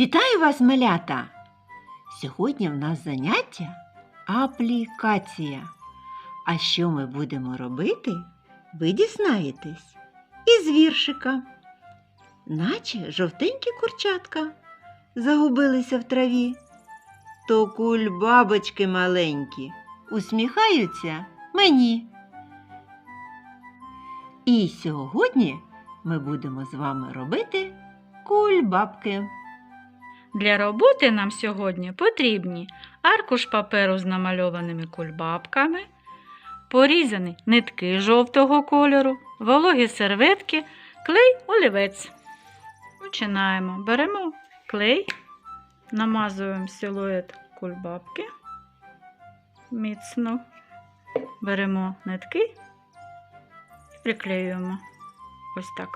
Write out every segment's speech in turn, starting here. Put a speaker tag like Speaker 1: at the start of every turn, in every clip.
Speaker 1: Вітаю вас, малята! Сьогодні в нас заняття аплікація. А що ми будемо робити, ви дізнаєтесь із віршика. Наче жовтенькі курчатка загубилися в траві. То кульбабочки маленькі усміхаються мені. І сьогодні ми будемо з вами робити кульбабки.
Speaker 2: Для роботи нам сьогодні потрібні аркуш паперу з намальованими кульбабками, порізані нитки жовтого кольору, вологі серветки, клей, олівець. Починаємо. Беремо клей, намазуємо силует кульбабки, міцно беремо нитки і приклеюємо ось так.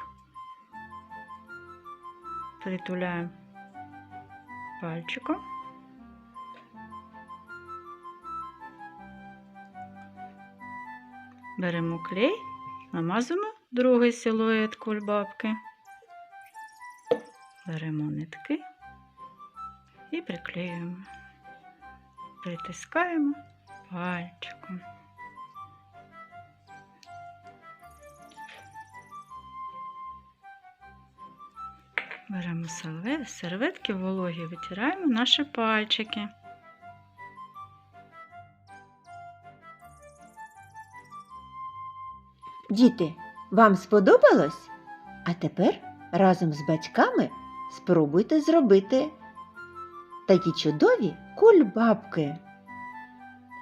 Speaker 2: Притуляємо пальчиком. Беремо клей, намазуємо другий силует кульбабки. Беремо нитки і приклеюємо. Притискаємо пальчиком. Беремо серветки вологі, витираємо наші пальчики.
Speaker 1: Діти, вам сподобалось? А тепер разом з батьками спробуйте зробити такі чудові кульбабки.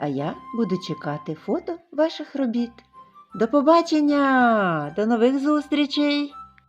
Speaker 1: А я буду чекати фото ваших робіт. До побачення! До нових зустрічей!